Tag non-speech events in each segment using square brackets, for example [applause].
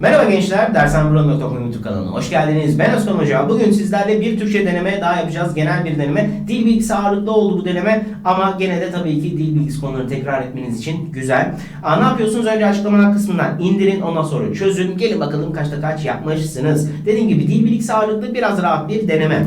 Merhaba gençler, dersenburan.com YouTube kanalına hoş geldiniz. Ben Özkan Hoca. Bugün sizlerle bir Türkçe deneme daha yapacağız. Genel bir deneme. Dil bilgisi ağırlıklı oldu bu deneme ama gene de tabii ki dil bilgisi konuları tekrar etmeniz için güzel. Aa, ne yapıyorsunuz? Önce açıklamalar kısmından indirin, ondan sonra çözün. Gelin bakalım kaçta kaç yapmışsınız. Dediğim gibi dil bilgisi ağırlıklı biraz rahat bir deneme.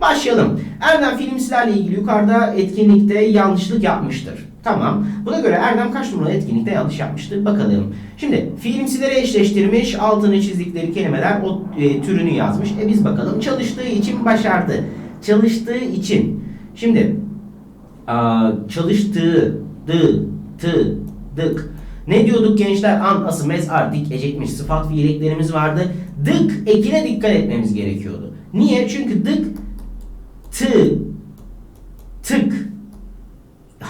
Başlayalım. Erdem filmsilerle ilgili yukarıda etkinlikte yanlışlık yapmıştır. Tamam. Buna göre Erdem kaç numaralı etkinlikte yanlış yapmıştır? Bakalım. Şimdi filmsileri eşleştirmiş, altını çizdikleri kelimeler o e, türünü yazmış. E biz bakalım. Çalıştığı için başardı. Çalıştığı için. Şimdi aa, çalıştığı, dı, tı, dık. Ne diyorduk gençler? An, ası, mez, ar, dik, ecekmiş sıfat fiil eklerimiz vardı. Dık ekine dikkat etmemiz gerekiyordu. Niye? Çünkü dık tı,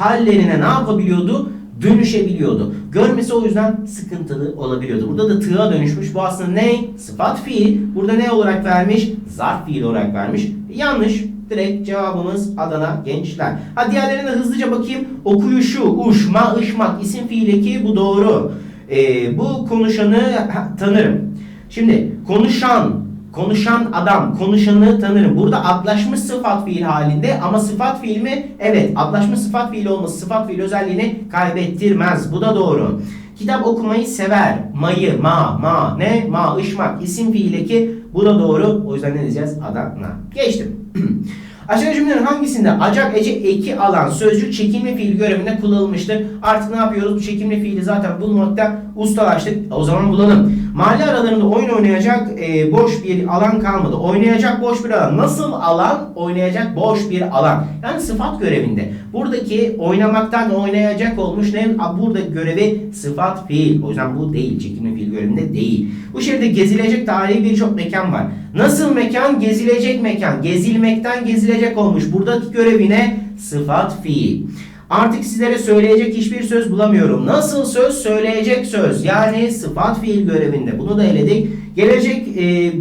hallerine ne yapabiliyordu? Dönüşebiliyordu. Görmesi o yüzden sıkıntılı olabiliyordu. Burada da tığa dönüşmüş. Bu aslında ne? Sıfat fiil. Burada ne olarak vermiş? Zarf fiil olarak vermiş. Yanlış. Direkt cevabımız Adana gençler. Ha diğerlerine hızlıca bakayım. Okuyuşu, uş, ma, ışmak, isim fiil eki bu doğru. Ee, bu konuşanı tanırım. Şimdi konuşan, Konuşan adam, konuşanı tanırım. Burada adlaşmış sıfat fiil halinde ama sıfat fiil mi? Evet, adlaşmış sıfat fiil olması sıfat fiil özelliğini kaybettirmez. Bu da doğru. Kitap okumayı sever. Mayı, ma, ma, ne? Ma, ışmak, isim fiil eki. Bu da doğru. O yüzden ne diyeceğiz? Adana. Geçtim. [clears throat] Aşağıdaki cümlelerin hangisinde acak ece eki alan sözcük çekimli fiil görevinde kullanılmıştır? Artık ne yapıyoruz? Bu çekimli fiili zaten bulmakta ustalaştık. O zaman bulalım. Mahalle aralarında oyun oynayacak e, boş bir alan kalmadı. Oynayacak boş bir alan. Nasıl alan? Oynayacak boş bir alan. Yani sıfat görevinde. Buradaki oynamaktan oynayacak olmuş ne? Burada görevi sıfat fiil. O yüzden bu değil. Çekimli fiil görevinde değil. Bu şehirde gezilecek tarihi birçok mekan var. Nasıl mekan? Gezilecek mekan. Gezilmekten gezilecek olmuş. Buradaki görevine sıfat fiil. Artık sizlere söyleyecek hiçbir söz bulamıyorum. Nasıl söz? Söyleyecek söz. Yani sıfat fiil görevinde. Bunu da eledik. Gelecek e,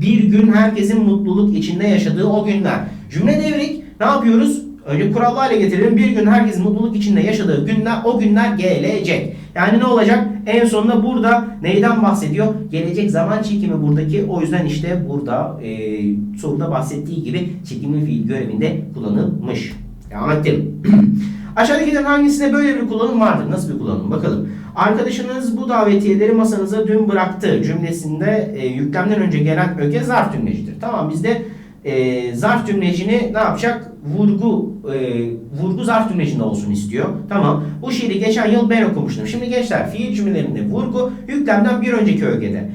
bir gün herkesin mutluluk içinde yaşadığı o günler. Cümle devrik. Ne yapıyoruz? Önce kurallarla getirelim. Bir gün herkesin mutluluk içinde yaşadığı günler, o günler gelecek. Yani ne olacak? En sonunda burada neyden bahsediyor? Gelecek zaman çekimi buradaki. O yüzden işte burada e, soruda bahsettiği gibi çekimli fiil görevinde kullanılmış. Devam ettim. [clears throat] Aşağıdakilerin hangisinde böyle bir kullanım vardır? Nasıl bir kullanım? Bakalım. Arkadaşınız bu davetiyeleri masanıza dün bıraktı cümlesinde e, yüklemden önce gelen öge zarf cümlecidir. Tamam bizde e, zarf cümlecini ne yapacak? Vurgu e, vurgu zarf cümlecinde olsun istiyor. Tamam. Bu şiiri geçen yıl ben okumuştum. Şimdi gençler fiil cümlelerinde vurgu yüklemden bir önceki ögede.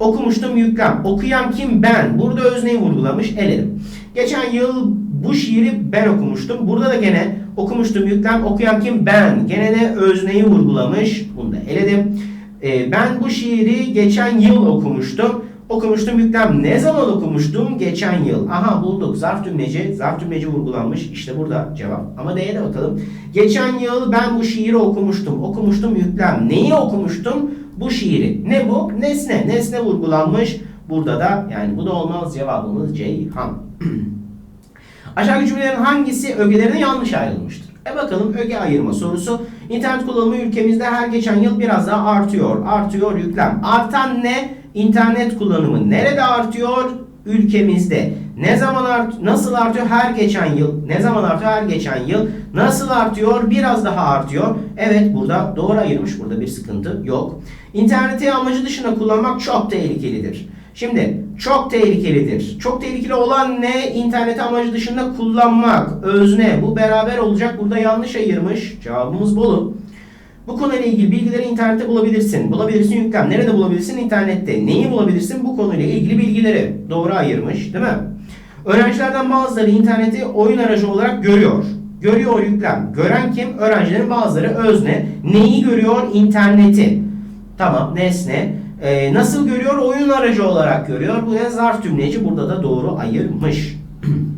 Okumuştum yüklem. Okuyan kim? Ben. Burada özneyi vurgulamış. Eledim. Geçen yıl bu şiiri ben okumuştum. Burada da gene okumuştum yüklem. Okuyan kim? Ben. Gene de özneyi vurgulamış. Bunu da eledim. Ee, ben bu şiiri geçen yıl okumuştum. Okumuştum yüklem. Ne zaman okumuştum? Geçen yıl. Aha bulduk. Zarf cümleci. Zarf cümleci vurgulanmış. İşte burada cevap. Ama D'ye de bakalım. Geçen yıl ben bu şiiri okumuştum. Okumuştum yüklem. Neyi okumuştum? Bu şiiri. Ne bu? Nesne. Nesne vurgulanmış. Burada da yani bu da olmaz cevabımız Ceyhan. [clears throat] Aşağıdaki cümlelerin hangisi ögelerine yanlış ayrılmıştır? E bakalım öge ayırma sorusu. İnternet kullanımı ülkemizde her geçen yıl biraz daha artıyor. Artıyor yüklem. Artan ne? İnternet kullanımı nerede artıyor? Ülkemizde. Ne zaman art nasıl artıyor? Her geçen yıl. Ne zaman artıyor? Her geçen yıl. Nasıl artıyor? Biraz daha artıyor. Evet burada doğru ayırmış. Burada bir sıkıntı yok. İnterneti amacı dışında kullanmak çok tehlikelidir. Şimdi çok tehlikelidir. Çok tehlikeli olan ne? İnterneti amacı dışında kullanmak. Özne. Bu beraber olacak. Burada yanlış ayırmış. Cevabımız Bolu. Bu konuyla ilgili bilgileri internette bulabilirsin. Bulabilirsin yüklem. Nerede bulabilirsin? İnternette. Neyi bulabilirsin? Bu konuyla ilgili bilgileri. Doğru ayırmış. Değil mi? Öğrencilerden bazıları interneti oyun aracı olarak görüyor. Görüyor yüklem. Gören kim? Öğrencilerin bazıları özne. Neyi görüyor? İnterneti. Tamam. Nesne. Ee, nasıl görüyor? Oyun aracı olarak görüyor. Bu da zarf cümleci. Burada da doğru ayırmış. [clears throat]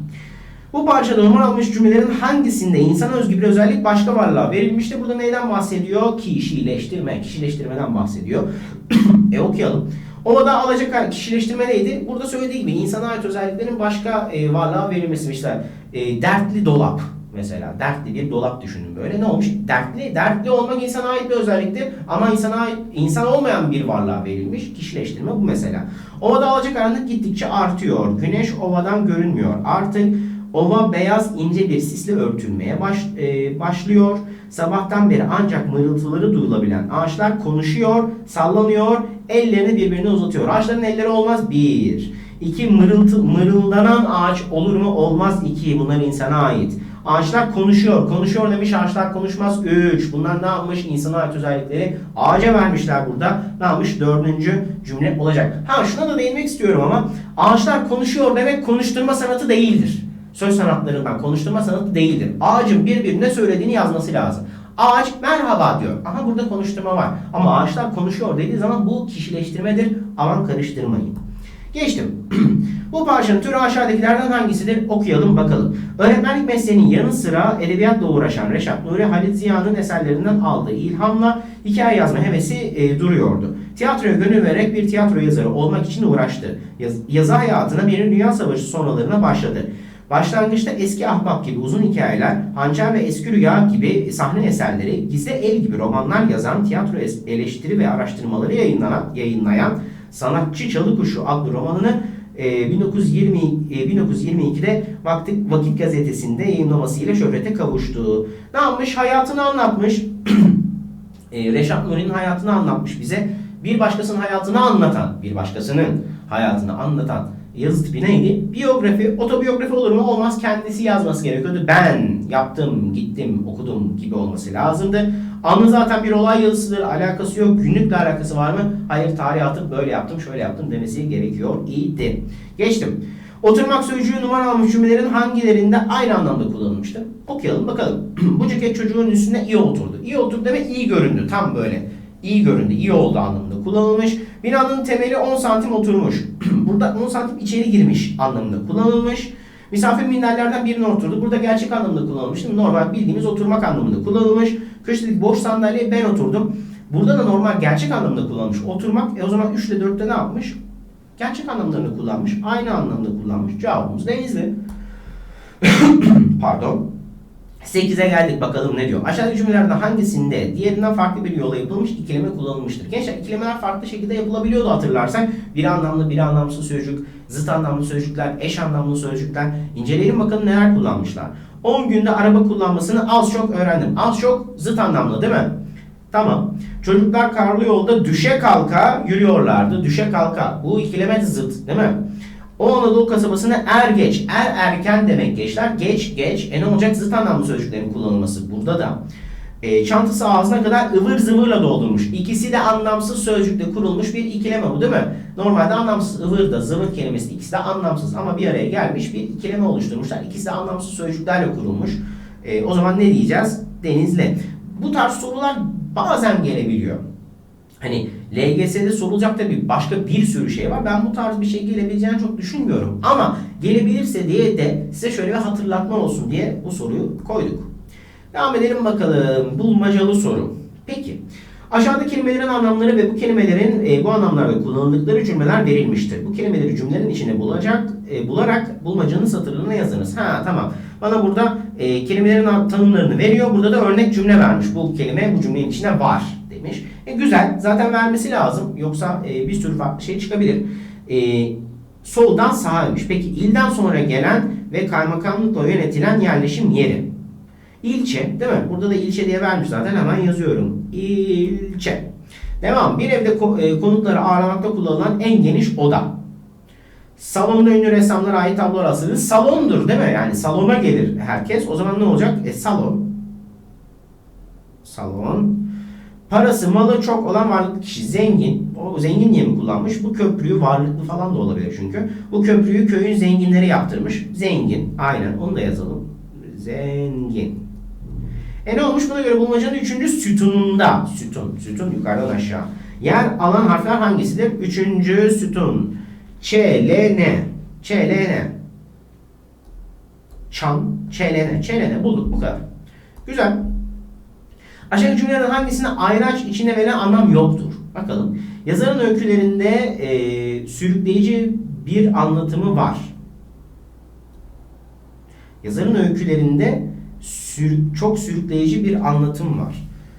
Bu parçada numara almış cümlelerin hangisinde insan özgü bir özellik başka varlığa verilmiştir? Burada neyden bahsediyor? Kişileştirme. Kişileştirmeden bahsediyor. [coughs] e okuyalım. O da alacak kişileştirme neydi? Burada söylediği gibi insana ait özelliklerin başka e, varlığa verilmesi. İşte e, dertli dolap mesela. Dertli bir dolap düşünün böyle. Ne olmuş? Dertli. Dertli olmak insana ait bir özelliktir. Ama insana ait, insan olmayan bir varlığa verilmiş. Kişileştirme bu mesela. Ovada alacakaranlık gittikçe artıyor. Güneş ovadan görünmüyor. Artık ova beyaz ince bir sisle örtülmeye baş, e, başlıyor. Sabahtan beri ancak mırıltıları duyulabilen ağaçlar konuşuyor, sallanıyor, ellerini birbirine uzatıyor. Ağaçların elleri olmaz bir. İki mırıltı, mırıldanan ağaç olur mu? Olmaz iki. Bunlar insana ait. Ağaçlar konuşuyor. Konuşuyor demiş ağaçlar konuşmaz. Üç. Bunlar ne yapmış? İnsana ait özellikleri ağaca vermişler burada. Ne yapmış? Dördüncü cümle olacak. Ha şuna da değinmek istiyorum ama ağaçlar konuşuyor demek konuşturma sanatı değildir. Söz sanatlarından konuşturma sanatı değildir. Ağacın birbirine söylediğini yazması lazım. Ağaç merhaba diyor. Aha burada konuşturma var. Ama ağaçlar konuşuyor dediği zaman bu kişileştirmedir. Aman karıştırmayın. Geçtim. [clears throat] Bu parçanın türü aşağıdakilerden hangisidir? Okuyalım bakalım. Öğretmenlik mesleğinin yanı sıra edebiyatla uğraşan Reşat Nuri Halit Ziya'nın eserlerinden aldığı ilhamla hikaye yazma hevesi e, duruyordu. Tiyatroya gönül vererek bir tiyatro yazarı olmak için uğraştı. Yaz, yazı hayatına bir Dünya Savaşı sonralarına başladı. Başlangıçta eski ahbap gibi uzun hikayeler, hançer ve eski rüya gibi sahne eserleri, gizli el gibi romanlar yazan, tiyatro eleştiri ve araştırmaları yayınlanan, yayınlayan Sanatçı Çalı Kuşu adlı romanını e, 1920 e, 1922'de Vakit, Vakit gazetesinde yayınlamasıyla şöhrete kavuştu. Ne yapmış? Hayatını anlatmış. [clears throat] e, Reşat Nuri'nin hayatını anlatmış bize. Bir başkasının hayatını anlatan, bir başkasının hayatını anlatan yazı tipi neydi? Biyografi, otobiyografi olur mu? Olmaz. Kendisi yazması gerekiyordu. Ben yaptım, gittim, okudum gibi olması lazımdı. Anı zaten bir olay yazısıdır. Alakası yok. Günlükle alakası var mı? Hayır tarih atıp böyle yaptım, şöyle yaptım demesi gerekiyor idi. Geçtim. Oturmak sözcüğü numara almış cümlelerin hangilerinde aynı anlamda kullanılmıştır? Okuyalım bakalım. [clears throat] Bu ceket çocuğun üstüne iyi oturdu. İyi oturdu demek iyi göründü. Tam böyle. İyi göründü, iyi oldu anlamında kullanılmış. Binanın temeli 10 santim oturmuş. [clears throat] Burada 10 santim içeri girmiş anlamında kullanılmış. Misafir minderlerden birine oturdu. Burada gerçek anlamda kullanılmış. Normal bildiğimiz oturmak anlamında kullanılmış. Kış dedik boş sandalyeye ben oturdum. Burada da normal gerçek anlamda kullanılmış. Oturmak e o zaman 3 ile 4'te ne yapmış? Gerçek anlamlarını kullanmış. Aynı anlamda kullanmış. Cevabımız denizli. [clears throat] Pardon. 8'e geldik bakalım ne diyor. Aşağıdaki cümlelerden hangisinde diğerinden farklı bir yola yapılmış ikileme kullanılmıştır? Gençler ikilemeler farklı şekilde yapılabiliyordu hatırlarsak. Bir anlamlı, bir anlamsız sözcük, zıt anlamlı sözcükler, eş anlamlı sözcükler. İnceleyelim bakalım neler kullanmışlar. 10 günde araba kullanmasını az çok öğrendim. Az çok zıt anlamlı değil mi? Tamam. Çocuklar karlı yolda düşe kalka yürüyorlardı. Düşe kalka. Bu ikileme zıt değil mi? O Anadolu kasabasına er geç, er erken demek gençler. Geç geç. E ne olacak? Zıt anlamlı sözcüklerin kullanılması burada da. E, çantası ağzına kadar ıvır zıvırla doldurmuş. İkisi de anlamsız sözcükle kurulmuş bir ikileme bu değil mi? Normalde anlamsız ıvır da zıvır kelimesi ikisi de anlamsız ama bir araya gelmiş bir ikileme oluşturmuşlar. İkisi de anlamsız sözcüklerle kurulmuş. E, o zaman ne diyeceğiz? Denizli. Bu tarz sorular bazen gelebiliyor. Hani LGS'de sorulacak tabii başka bir sürü şey var. Ben bu tarz bir şey gelebileceğini çok düşünmüyorum. Ama gelebilirse diye de size şöyle bir hatırlatma olsun diye bu soruyu koyduk. Devam edelim bakalım. Bulmacalı soru. Peki. Aşağıda kelimelerin anlamları ve bu kelimelerin e, bu anlamlarda kullanıldıkları cümleler verilmiştir. Bu kelimeleri cümlenin içine bulacak, e, bularak bulmacanın satırlarına yazınız. Ha tamam. Bana burada e, kelimelerin tanımlarını veriyor. Burada da örnek cümle vermiş. Bu kelime bu cümlenin içine var demiş. E, güzel. Zaten vermesi lazım. Yoksa e, bir sürü farklı şey çıkabilir. E, soldan sağaymış. Peki ilden sonra gelen ve kaymakamlıkla yönetilen yerleşim yeri. İlçe değil mi? Burada da ilçe diye vermiş zaten hemen yazıyorum. İlçe. Devam. Bir evde e, konukları ağırlamakta kullanılan en geniş oda. Salonda ünlü ressamlara ait tablolar asılı. Salondur değil mi? Yani salona gelir herkes. O zaman ne olacak? E, salon. Salon. Parası, malı çok olan varlıklı kişi zengin. O zengin diye mi kullanmış? Bu köprüyü varlıklı falan da olabilir çünkü. Bu köprüyü köyün zenginleri yaptırmış. Zengin. Aynen onu da yazalım. Zengin. E ne olmuş buna göre bulmacanın üçüncü sütununda. Sütun. Sütun yukarıdan aşağı. Yer alan harfler hangisidir? Üçüncü sütun. Ç, L, N. Ç, L, N. Çan, Ç, L, N. Ç, L, N. Bulduk bu kadar. Güzel. Aşağıdaki cümlelerin hangisinde ayraç içinde verilen anlam yoktur? Bakalım. Yazarın öykülerinde e, sürükleyici bir anlatımı var. Yazarın öykülerinde sür- çok sürükleyici bir anlatım var.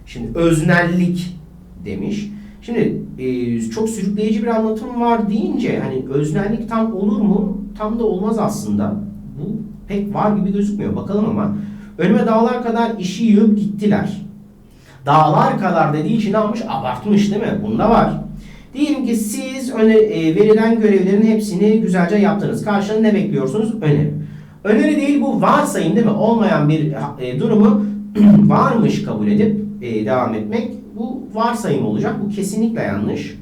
Şimdi öznellik demiş. Şimdi e, çok sürükleyici bir anlatım var deyince hani öznellik tam olur mu? Tam da olmaz aslında. Bu pek var gibi gözükmüyor. Bakalım ama. Önüme dağlar kadar işi yığıp gittiler. Dağlar kadar dediği için ne yapmış? Abartmış değil mi? Bunda var. Diyelim ki siz öne, e, verilen görevlerin hepsini güzelce yaptınız. Karşılığında ne bekliyorsunuz? Öneri. Öneri değil bu varsayım değil mi? Olmayan bir e, durumu [clears throat] varmış kabul edip e, devam etmek. Bu varsayım olacak. Bu kesinlikle yanlış.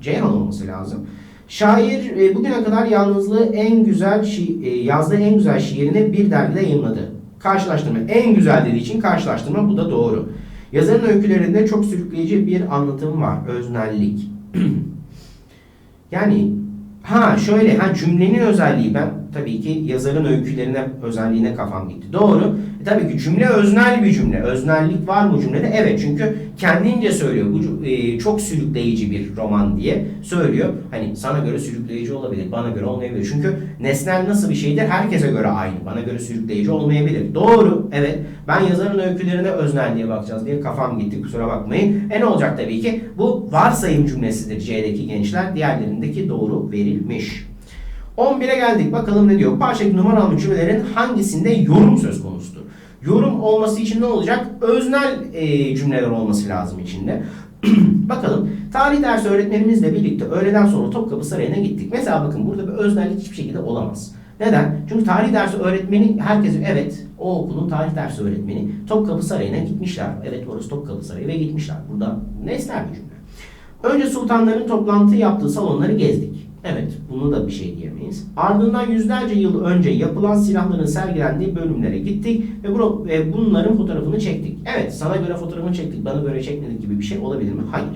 Ceyhan olması lazım. Şair e, bugüne kadar yalnızlığı en güzel şi- e, yazdığı en güzel şiirini bir dergide yayınladı. Karşılaştırma en güzel dediği için karşılaştırma bu da doğru. Yazarın öykülerinde çok sürükleyici bir anlatım var. Öznellik. [clears throat] yani ha şöyle ha cümlenin özelliği ben tabii ki yazarın öykülerine özelliğine kafam gitti. Doğru. E, tabii ki cümle öznel bir cümle. Öznellik var mı cümlede? Evet çünkü kendince söylüyor. Bu e, çok sürükleyici bir roman diye söylüyor. Hani sana göre sürükleyici olabilir, bana göre olmayabilir. Çünkü nesnel nasıl bir şeydir? Herkese göre aynı. Bana göre sürükleyici olmayabilir. Doğru. Evet. Ben yazarın öykülerine öznelliğe bakacağız diye kafam gitti. Kusura bakmayın. E ne olacak tabii ki? Bu varsayım cümlesidir C'deki gençler. Diğerlerindeki doğru verilmiş. 11'e geldik. Bakalım ne diyor? Parçadaki numaralı cümlelerin hangisinde yorum söz konusudur? Yorum olması için ne olacak? Öznel e, cümleler olması lazım içinde. [clears throat] Bakalım. Tarih dersi öğretmenimizle birlikte öğleden sonra Topkapı Sarayı'na gittik. Mesela bakın burada bir öznellik hiçbir şekilde olamaz. Neden? Çünkü tarih dersi öğretmeni herkes evet o okulun tarih dersi öğretmeni Topkapı Sarayı'na gitmişler. Evet orası Topkapı Sarayı ve gitmişler. Burada nesnel bir cümle. Önce sultanların toplantı yaptığı salonları gezdik. Evet, bunu da bir şey diyemeyiz. Ardından yüzlerce yıl önce yapılan silahların sergilendiği bölümlere gittik ve, bu, ve bunların fotoğrafını çektik. Evet, sana göre fotoğrafını çektik, bana göre çekmedik gibi bir şey olabilir mi? Hayır.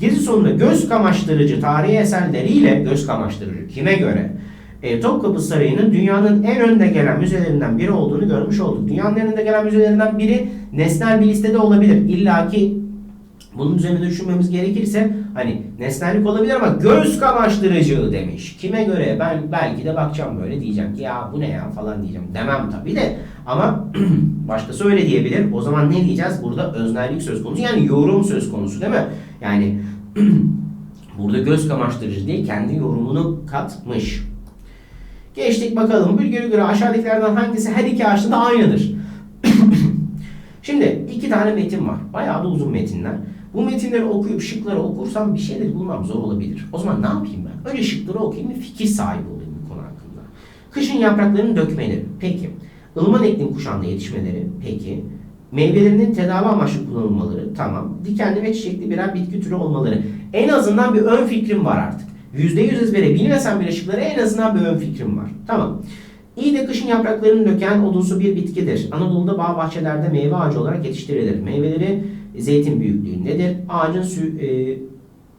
Gezi sonunda göz kamaştırıcı tarihi eserleriyle göz kamaştırıcı kime göre? E, Topkapı Sarayı'nın dünyanın en önde gelen müzelerinden biri olduğunu görmüş olduk. Dünyanın en önde gelen müzelerinden biri nesnel bir listede olabilir. İlla ki bunun üzerine düşünmemiz gerekirse hani nesnellik olabilir ama göz kamaştırıcı demiş. Kime göre ben belki de bakacağım böyle diyeceğim ki ya bu ne ya falan diyeceğim. Demem tabii de ama [clears throat] başkası öyle diyebilir. O zaman ne diyeceğiz? Burada öznellik söz konusu yani yorum söz konusu değil mi? Yani [clears throat] burada göz kamaştırıcı değil kendi yorumunu katmış. Geçtik bakalım. Bilgiye göre aşağıdakilerden hangisi her iki ağaçta aynıdır? [clears throat] Şimdi iki tane metin var. Bayağı da uzun metinler. Bu metinleri okuyup şıkları okursam bir şeyler bulmam zor olabilir. O zaman ne yapayım ben? Önce şıkları okuyayım ve fikir sahibi olayım bu konu hakkında. Kışın yapraklarının dökmeleri. Peki. Ilman iklim kuşağında yetişmeleri. Peki. Meyvelerinin tedavi amaçlı kullanılmaları. Tamam. Dikenli ve çiçekli birer bitki türü olmaları. En azından bir ön fikrim var artık. %100 ezbere bilmesem bile şıkları en azından bir ön fikrim var. Tamam. İyi de kışın yapraklarını döken odunsu bir bitkidir. Anadolu'da bağ bahçelerde meyve ağacı olarak yetiştirilir. Meyveleri zeytin büyüklüğündedir. Ağacın sü, e,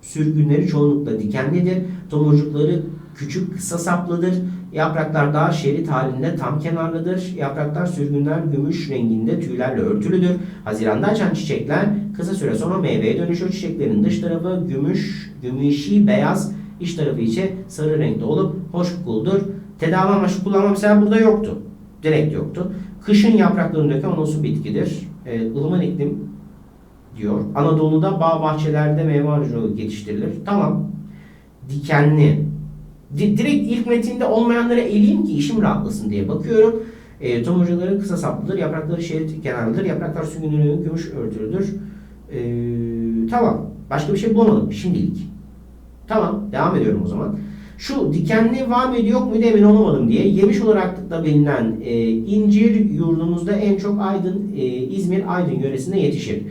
sürgünleri çoğunlukla dikenlidir. Tomurcukları küçük kısa saplıdır. Yapraklar dar şerit halinde tam kenarlıdır. Yapraklar sürgünler gümüş renginde tüylerle örtülüdür. Haziranda açan çiçekler kısa süre sonra meyveye dönüşür. Çiçeklerin dış tarafı gümüş, gümüşi beyaz, iç tarafı içe sarı renkte olup hoş kokuludur. Tedavi amaçlı kullanma mesela burada yoktu. Direkt yoktu. Kışın yapraklarını döken onosu bitkidir. E, ılıman iklim diyor. Anadolu'da bağ bahçelerde meyve olarak yetiştirilir. Tamam. Dikenli. Di- direkt ilk metinde olmayanları eleyeyim ki işim rahatlasın diye bakıyorum. E, tomurcuları kısa saplıdır. Yaprakları şerit kenarlıdır. Yapraklar sürgünlüğünün gümüş örtülüdür. E, tamam. Başka bir şey bulamadım şimdilik. Tamam. Devam ediyorum o zaman. Şu dikenli var mıydı yok muydu emin olamadım diye yemiş olarak da bilinen e, incir yurdumuzda en çok Aydın, e, İzmir Aydın yöresinde yetişir.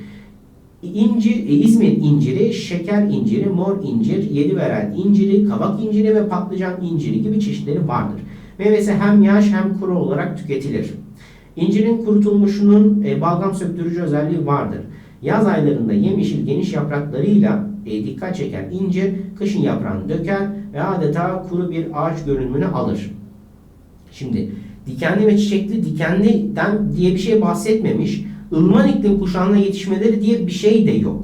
İncir, e, İzmir inciri, şeker inciri, mor incir, yediveren inciri, kabak inciri ve patlıcan inciri gibi çeşitleri vardır. Meyvesi hem yaş hem kuru olarak tüketilir. İncirin kurutulmuşunun e, balgam söktürücü özelliği vardır. Yaz aylarında yemyeşil geniş yapraklarıyla e, dikkat çeken incir kışın yaprağını döker ve adeta kuru bir ağaç görünümünü alır. Şimdi dikenli ve çiçekli dikenliden diye bir şey bahsetmemiş. Ilman iklim kuşağına yetişmeleri diye bir şey de yok.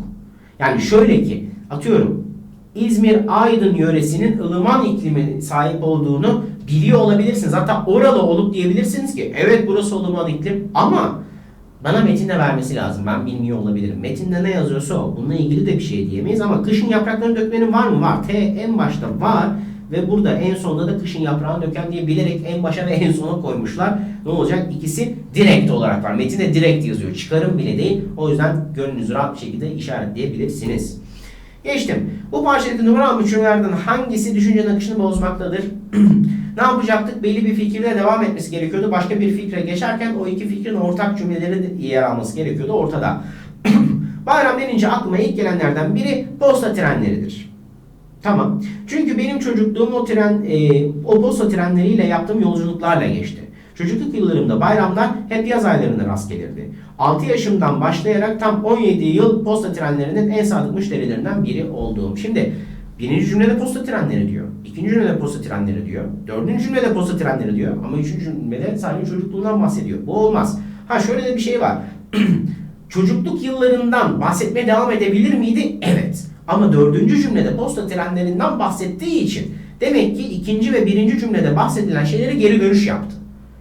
Yani şöyle ki atıyorum İzmir Aydın yöresinin ılıman iklime sahip olduğunu biliyor olabilirsiniz. Hatta oralı olup diyebilirsiniz ki evet burası ılıman iklim ama Bana metinde vermesi lazım. Ben bilmiyor olabilirim. Metinde ne yazıyorsa o. Bununla ilgili de bir şey diyemeyiz ama kışın yapraklarını dökmenin var mı? Var. T en başta var. Ve burada en sonunda da kışın yaprağını döken diye bilerek en başa ve en sona koymuşlar. Ne olacak? İkisi direkt olarak var. Metinde direkt yazıyor. Çıkarım bile değil. O yüzden gönlünüzü rahat bir şekilde işaretleyebilirsiniz. Geçtim. Bu parçadaki numaralı cümlelerden hangisi düşüncenin akışını bozmaktadır? [clears throat] ne yapacaktık? Belli bir fikirle devam etmesi gerekiyordu. Başka bir fikre geçerken o iki fikrin ortak cümleleri yer alması gerekiyordu ortada. [clears throat] Bayram denince aklıma ilk gelenlerden biri posta trenleridir. Tamam. Çünkü benim çocukluğum o tren, e, o posta trenleriyle yaptığım yolculuklarla geçti. Çocukluk yıllarımda bayramlar hep yaz aylarına rast gelirdi. 6 yaşımdan başlayarak tam 17 yıl posta trenlerinin en sadık müşterilerinden biri olduğum. Şimdi birinci cümlede posta trenleri diyor. ikinci cümlede posta trenleri diyor. Dördüncü cümlede posta trenleri diyor. Ama üçüncü cümlede sadece çocukluğundan bahsediyor. Bu olmaz. Ha şöyle de bir şey var. [clears throat] Çocukluk yıllarından bahsetmeye devam edebilir miydi? Evet. Ama dördüncü cümlede posta trenlerinden bahsettiği için demek ki ikinci ve birinci cümlede bahsedilen şeyleri geri dönüş yaptı.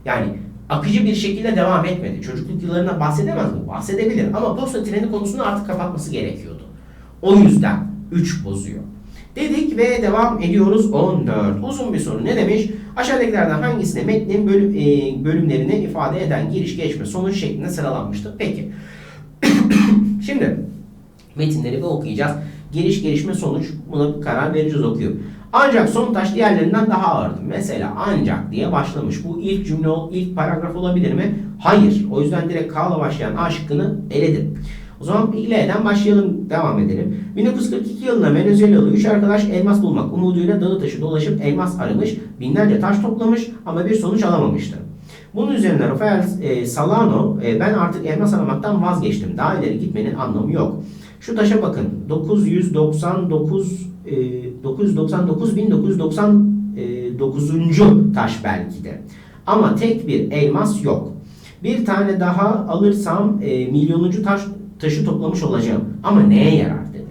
Yani akıcı bir şekilde devam etmedi. Çocukluk yıllarından bahsedemez mi? Bahsedebilir ama posta treni konusunu artık kapatması gerekiyordu. O yüzden 3 bozuyor. Dedik ve devam ediyoruz 14. Uzun bir soru ne demiş? Aşağıdakilerden hangisine metnin bölüm, e, bölümlerini ifade eden giriş, geçme, sonuç şeklinde sıralanmıştır? Peki. [coughs] Şimdi metinleri bir okuyacağız. Giriş, gelişme, sonuç buna karar vereceğiz okuyor. Ancak son taş diğerlerinden daha ağırdı. Mesela ancak diye başlamış. Bu ilk cümle, ilk paragraf olabilir mi? Hayır. O yüzden direkt K ile başlayan A şıkkını eledim. O zaman L'den başlayalım, devam edelim. 1942 yılında Venezuelalı 3 arkadaş elmas bulmak umuduyla dağı taşı dolaşıp elmas aramış, binlerce taş toplamış ama bir sonuç alamamıştı. Bunun üzerine Rafael e, Salano, e, ben artık elmas aramaktan vazgeçtim, daha ileri gitmenin anlamı yok. Şu taşa bakın, 999 e, 999 1999. taş belki de. Ama tek bir elmas yok. Bir tane daha alırsam e, milyonuncu taş taşı toplamış olacağım. Ama neye yarar dedi.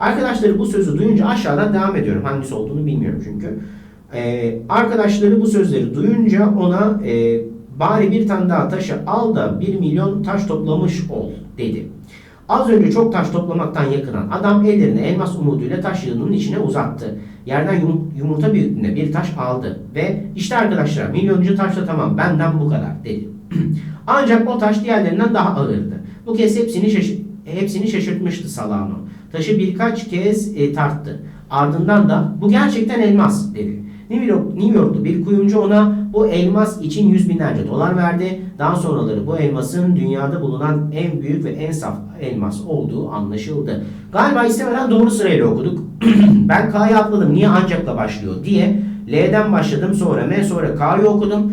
Arkadaşları bu sözü duyunca aşağıdan devam ediyorum. Hangisi olduğunu bilmiyorum çünkü. Ee, arkadaşları bu sözleri duyunca ona e, bari bir tane daha taşı al da bir milyon taş toplamış ol dedi. Az önce çok taş toplamaktan yakınan adam ellerini elmas umuduyla taş yığınının içine uzattı. Yerden yumurta büyüklüğünde bir taş aldı ve işte arkadaşlar milyoncu taşla tamam benden bu kadar dedi. [clears throat] Ancak o taş diğerlerinden daha ağırdı. Bu kez hepsini, şaş hepsini şaşırtmıştı Salano. Taşı birkaç kez e, tarttı. Ardından da bu gerçekten elmas dedi. New, York, New York'ta bir kuyumcu ona bu elmas için yüz binlerce dolar verdi. Daha sonraları bu elmasın dünyada bulunan en büyük ve en saf elmas olduğu anlaşıldı. Galiba istemeden doğru sırayla okuduk. [clears throat] ben K'yı atladım niye ancakla başlıyor diye L'den başladım sonra M sonra K'yı okudum.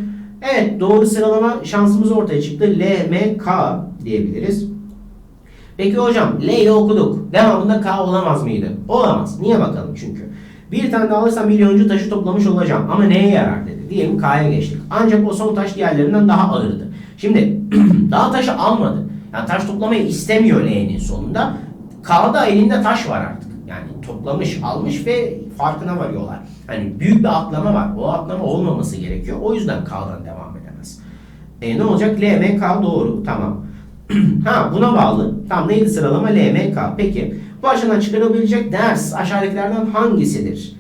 Evet doğru sıralama şansımız ortaya çıktı. L, M, K diyebiliriz. Peki hocam L'yi okuduk. Devamında K olamaz mıydı? Olamaz. Niye bakalım çünkü. Bir tane daha alırsam milyoncu taşı toplamış olacağım. Ama neye yarar dedi. Diyelim K'ya geçtik. Ancak o son taş diğerlerinden daha ağırdı. Şimdi [clears throat] daha taşı almadı. Yani taş toplamayı istemiyor L'nin sonunda. K'da elinde taş var artık. Yani toplamış, almış ve farkına varıyorlar. Hani büyük bir atlama var. O atlama olmaması gerekiyor. O yüzden K'dan devam edemez. E ne olacak? L, M, K doğru. Tamam. [clears throat] ha buna bağlı. Tamam neydi sıralama? L, M, K. Peki bu aşağıdan çıkarabilecek ders aşağıdakilerden hangisidir?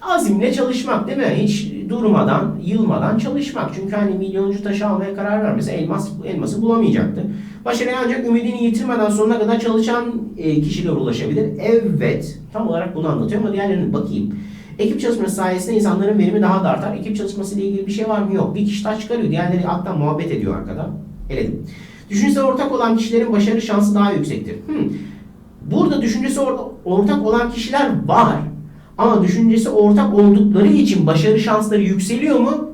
Azimle çalışmak değil mi? Hiç durmadan, yılmadan çalışmak. Çünkü hani milyoncu taşı almaya karar vermese elmas, elması bulamayacaktı. Başarıya ancak ümidini yitirmeden sonuna kadar çalışan e, kişiler ulaşabilir. Evet. Tam olarak bunu anlatıyor ama diğerlerine bakayım. Ekip çalışması sayesinde insanların verimi daha da artar. Ekip çalışması ile ilgili bir şey var mı? Yok. Bir kişi taş çıkarıyor. Diğerleri alttan muhabbet ediyor arkada. Eledim. Düşünsel ortak olan kişilerin başarı şansı daha yüksektir. Hmm. Burada düşüncesi or ortak olan kişiler var. Ama düşüncesi ortak oldukları için başarı şansları yükseliyor mu?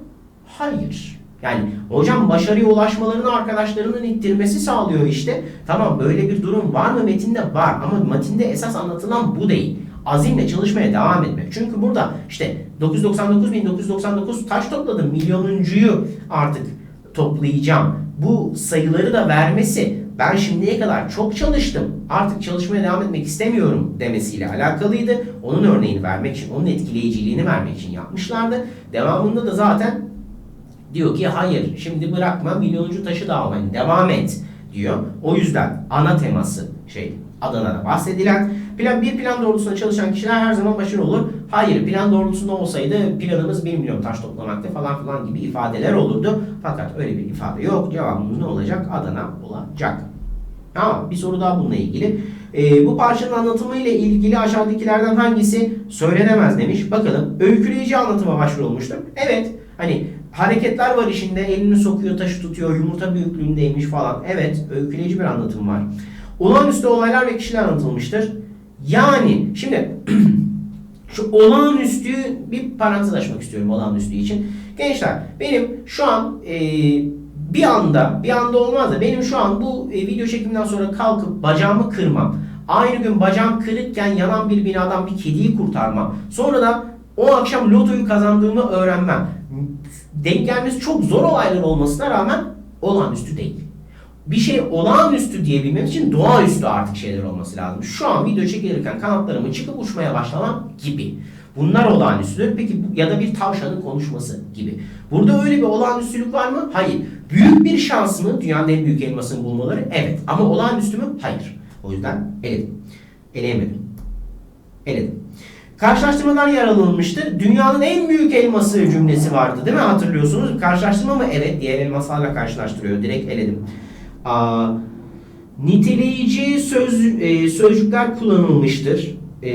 Hayır. Yani hocam başarıya ulaşmalarını arkadaşlarının ittirmesi sağlıyor işte. Tamam böyle bir durum var mı metinde? Var ama metinde esas anlatılan bu değil. Azimle çalışmaya devam etmek. Çünkü burada işte 999.999 taş topladım. Milyonuncuyu artık toplayacağım. Bu sayıları da vermesi ben şimdiye kadar çok çalıştım artık çalışmaya devam etmek istemiyorum demesiyle alakalıydı. Onun örneğini vermek için, onun etkileyiciliğini vermek için yapmışlardı. Devamında da zaten diyor ki hayır şimdi bırakma milyonuncu taşı da almayın devam et diyor. O yüzden ana teması şey Adana'da bahsedilen plan bir plan doğrultusunda çalışan kişiler her zaman başarılı olur. Hayır plan doğrultusunda olsaydı planımız 1 milyon taş toplamaktı falan filan gibi ifadeler olurdu. Fakat öyle bir ifade yok. Cevabımız ne olacak? Adana olacak. Tamam bir soru daha bununla ilgili. Ee, bu parçanın anlatımı ile ilgili aşağıdakilerden hangisi söylenemez demiş. Bakalım öyküleyici anlatıma başvurulmuştur. Evet hani hareketler var işinde elini sokuyor taşı tutuyor yumurta büyüklüğündeymiş falan. Evet öyküleyici bir anlatım var. Olağanüstü olaylar ve kişiler anlatılmıştır. Yani şimdi [clears throat] şu olağanüstüyü bir parantez açmak istiyorum olağanüstü için. Gençler benim şu an e, bir anda bir anda olmaz da benim şu an bu e, video çekimden sonra kalkıp bacağımı kırmam. Aynı gün bacağım kırıkken yanan bir binadan bir kediyi kurtarmam. Sonra da o akşam lotoyu kazandığımı öğrenmem. Denk gelmesi çok zor olaylar olmasına rağmen olağanüstü değil. Bir şey olağanüstü diyebilmem için doğaüstü artık şeyler olması lazım. Şu an video çekilirken kanatlarımı çıkıp uçmaya başlamam gibi. Bunlar olağanüstüdür. Peki ya da bir tavşanın konuşması gibi. Burada öyle bir olağanüstülük var mı? Hayır. Büyük bir şans mı dünyanın en büyük elmasını bulmaları? Evet. Ama olağanüstü mü? Hayır. O yüzden eledim. Eleyemedim. Eledim. Karşılaştırmalar yer alınmıştır. Dünyanın en büyük elması cümlesi vardı değil mi? Hatırlıyorsunuz. Karşılaştırma mı? Evet. Diğer elmaslarla karşılaştırıyor. Direkt eledim. Aa, niteleyici söz, e, sözcükler kullanılmıştır. E,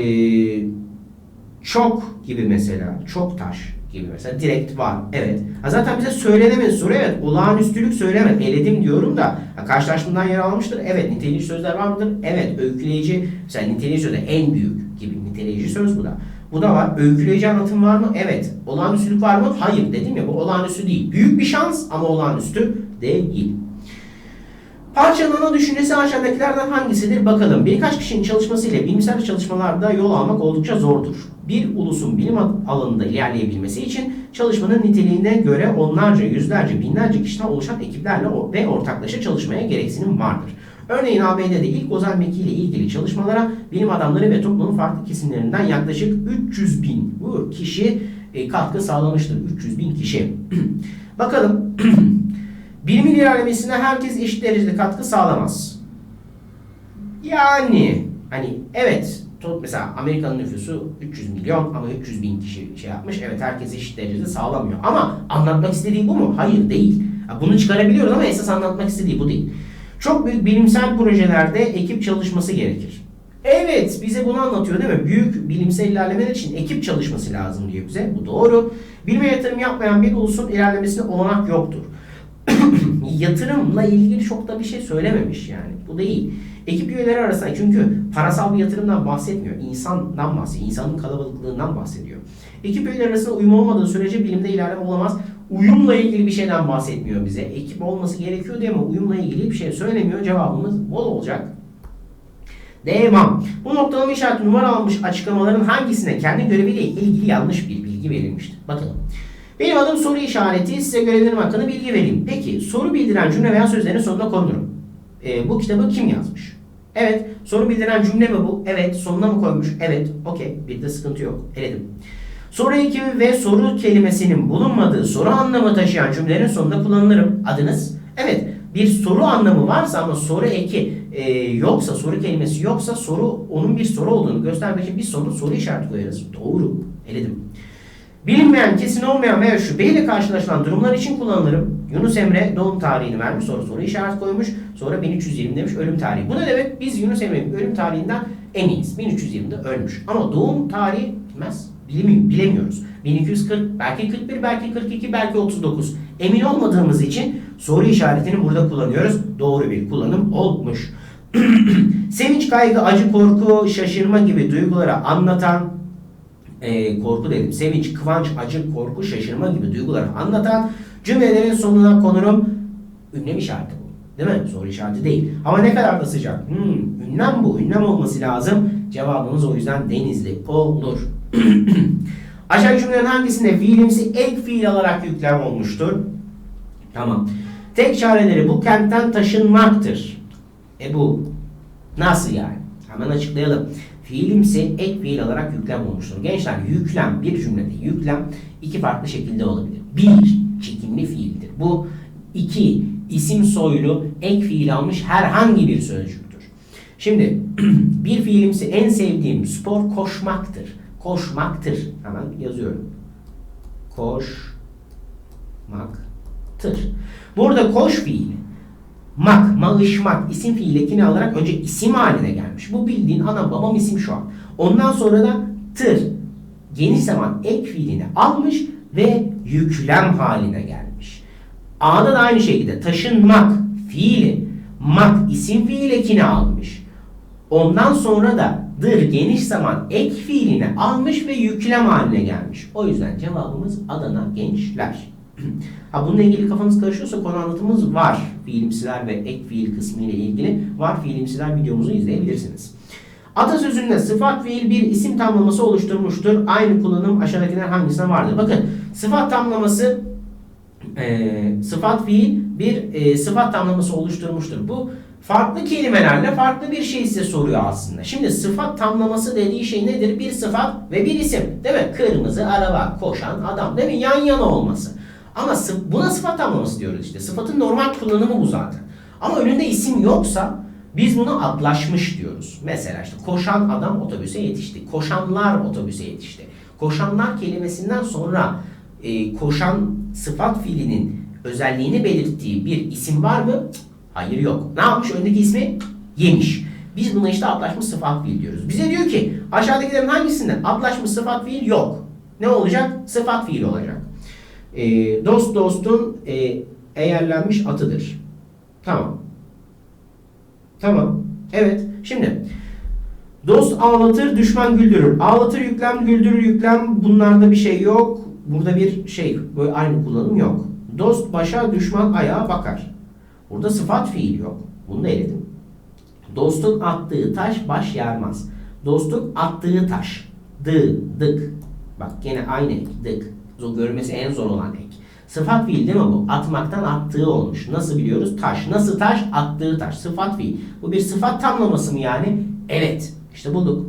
çok gibi mesela. Çok taş gibi mesela. Direkt var. Evet. Ha zaten bize söylenemez soru. Evet. Olağanüstülük söyleme. Eledim diyorum da. Ha, karşılaştırmadan yer almıştır. Evet. Niteleyici sözler var mıdır? Evet. Öyküleyici. Mesela niteleyici sözler en büyük gibi. Niteleyici söz bu da. Bu da var. Öyküleyici anlatım var mı? Evet. Olağanüstülük var mı? Hayır. Dedim ya bu olağanüstü değil. Büyük bir şans ama olağanüstü değil. Parçanın ana düşüncesi aşağıdakilerden hangisidir bakalım. Birkaç kişinin çalışmasıyla bilimsel çalışmalarda yol almak oldukça zordur. Bir ulusun bilim alanında ilerleyebilmesi için çalışmanın niteliğine göre onlarca, yüzlerce, binlerce kişiden oluşan ekiplerle ve ortaklaşa çalışmaya gereksinim vardır. Örneğin ABD'de ilk özel meki ile ilgili çalışmalara bilim adamları ve toplumun farklı kesimlerinden yaklaşık 300 bin bu kişi e, katkı sağlamıştır. 300 bin kişi. [clears throat] Bakalım [clears throat] Bilimin ilerlemesine herkes eşit derecede katkı sağlamaz. Yani hani evet mesela Amerika'nın nüfusu 300 milyon ama 300 bin kişi şey yapmış. Evet herkes eşit derecede sağlamıyor. Ama anlatmak istediği bu mu? Hayır değil. Bunu çıkarabiliyoruz ama esas anlatmak istediği bu değil. Çok büyük bilimsel projelerde ekip çalışması gerekir. Evet bize bunu anlatıyor değil mi? Büyük bilimsel ilerlemeler için ekip çalışması lazım diyor bize. Bu doğru. Bilime yatırım yapmayan bir ulusun ilerlemesine olanak yoktur yatırımla ilgili çok da bir şey söylememiş yani. Bu değil. Ekip üyeleri arasında çünkü parasal bir yatırımdan bahsetmiyor. İnsandan bahsediyor. İnsanın kalabalıklığından bahsediyor. Ekip üyeleri arasında uyum olmadığı sürece bilimde ilerleme olamaz. Uyumla ilgili bir şeyden bahsetmiyor bize. Ekip olması gerekiyor diye ama uyumla ilgili bir şey söylemiyor. Cevabımız bol olacak. Devam. Bu noktalama işareti numara almış açıklamaların hangisine kendi göreviyle ilgili yanlış bir bilgi verilmiştir? Bakalım. Benim adım soru işareti. Size görevlerim hakkında bilgi vereyim. Peki soru bildiren cümle veya sözlerin sonuna konurum. Ee, bu kitabı kim yazmış? Evet. Soru bildiren cümle mi bu? Evet. Sonuna mı koymuş? Evet. Okey. Bir de sıkıntı yok. Eledim. Soru eki ve soru kelimesinin bulunmadığı soru anlamı taşıyan cümlelerin sonunda kullanılırım. Adınız? Evet. Bir soru anlamı varsa ama soru eki e, yoksa, soru kelimesi yoksa soru onun bir soru olduğunu göstermek için biz sonuna soru işareti koyarız. Doğru. Eledim. Bilinmeyen, kesin olmayan veya şüpheyle karşılaşılan durumlar için kullanılırım. Yunus Emre doğum tarihini vermiş, sonra soru işaret koymuş, sonra 1320 demiş ölüm tarihi. Bu ne demek? Biz Yunus Emre'nin ölüm tarihinden emiyiz. 1320'de ölmüş. Ama doğum tarihi bilmez, bilemiyor, bilemiyoruz. 1240, belki 41, belki 42, belki 39. Emin olmadığımız için soru işaretini burada kullanıyoruz. Doğru bir kullanım olmuş. [clears throat] Sevinç, kaygı, acı, korku, şaşırma gibi duyguları anlatan e, korku dedim. Sevinç, kıvanç, acı, korku, şaşırma gibi duyguları anlatan cümlelerin sonuna konurum ünlem işareti bu. Değil mi? Soru işareti değil. Ama ne kadar da sıcak. Hmm, ünlem bu. Ünlem olması lazım. Cevabımız o yüzden denizli olur. [clears throat] Aşağı cümlelerin hangisinde fiilimsi ek fiil alarak yüklem olmuştur? Tamam. Tek çareleri bu kentten taşınmaktır. E bu nasıl yani? Hemen açıklayalım. Fiilimsi ek fiil alarak yüklem olmuştur. Gençler yüklem bir cümlede yüklem iki farklı şekilde olabilir. Bir çekimli fiildir. Bu iki isim soylu ek fiil almış herhangi bir sözcüktür. Şimdi [clears throat] bir fiilimsi en sevdiğim spor koşmaktır. Koşmaktır. Hemen yazıyorum. Koşmaktır. Burada koş fiili mak, mağışmak isim fiil ekini alarak önce isim haline gelmiş. Bu bildiğin anam babam isim şu an. Ondan sonra da tır geniş zaman ek fiilini almış ve yüklem haline gelmiş. A'da da aynı şekilde taşınmak fiili mak isim fiil ekini almış. Ondan sonra da dır geniş zaman ek fiilini almış ve yüklem haline gelmiş. O yüzden cevabımız Adana gençler. Ha bununla ilgili kafanız karışıyorsa konu anlatımımız var. Fiilimsiler ve ek fiil kısmı ile ilgili var. Fiilimsiler videomuzu izleyebilirsiniz. Atasözünde sıfat fiil bir isim tamlaması oluşturmuştur. Aynı kullanım aşağıdakiler hangisine vardır? Bakın sıfat tamlaması e, sıfat fiil bir e, sıfat tamlaması oluşturmuştur. Bu farklı kelimelerle farklı bir şey size soruyor aslında. Şimdi sıfat tamlaması dediği şey nedir? Bir sıfat ve bir isim. Değil mi? Kırmızı araba, koşan adam. Değil mi? Yan yana olması. Ama buna sıfat tamlaması diyoruz işte. Sıfatın normal kullanımı bu zaten. Ama önünde isim yoksa biz buna adlaşmış diyoruz. Mesela işte koşan adam otobüse yetişti. Koşanlar otobüse yetişti. Koşanlar kelimesinden sonra e, koşan sıfat fiilinin özelliğini belirttiği bir isim var mı? Hayır yok. Ne yapmış? Öndeki ismi yemiş. Biz buna işte adlaşmış sıfat fiil diyoruz. Bize diyor ki aşağıdakilerin hangisinden adlaşmış sıfat fiil yok. Ne olacak? Sıfat fiil olacak. E, dost dostun e, eğerlenmiş atıdır. Tamam. Tamam. Evet. Şimdi dost ağlatır, düşman güldürür. Ağlatır yüklem, güldürür yüklem. Bunlarda bir şey yok. Burada bir şey, böyle aynı kullanım yok. Dost başa, düşman ayağa bakar. Burada sıfat fiil yok. Bunu da eledim. Dostun attığı taş baş yarmaz. Dostun attığı taş. Dı, dık. Bak gene aynı. Dık. Görmesi en zor olan ek. Sıfat fiil değil mi bu? Atmaktan attığı olmuş. Nasıl biliyoruz? Taş. Nasıl taş? Attığı taş. Sıfat fiil. Bu bir sıfat tamlaması mı yani? Evet. İşte bulduk.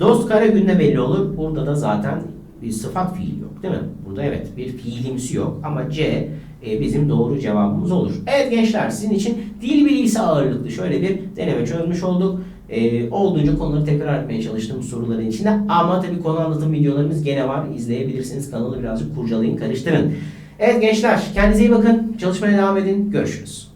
Dost kare günde belli olur. Burada da zaten bir sıfat fiil yok değil mi? Burada evet bir fiilimsi yok ama C e, bizim doğru cevabımız olur. Evet gençler sizin için dil bilgisi ağırlıklı şöyle bir deneme çözmüş olduk. E, olduğunca konuları tekrar etmeye çalıştım soruların içinde ama tabii konu anlatım videolarımız gene var. İzleyebilirsiniz. Kanalı birazcık kurcalayın, karıştırın. Evet gençler kendinize iyi bakın. Çalışmaya devam edin. Görüşürüz.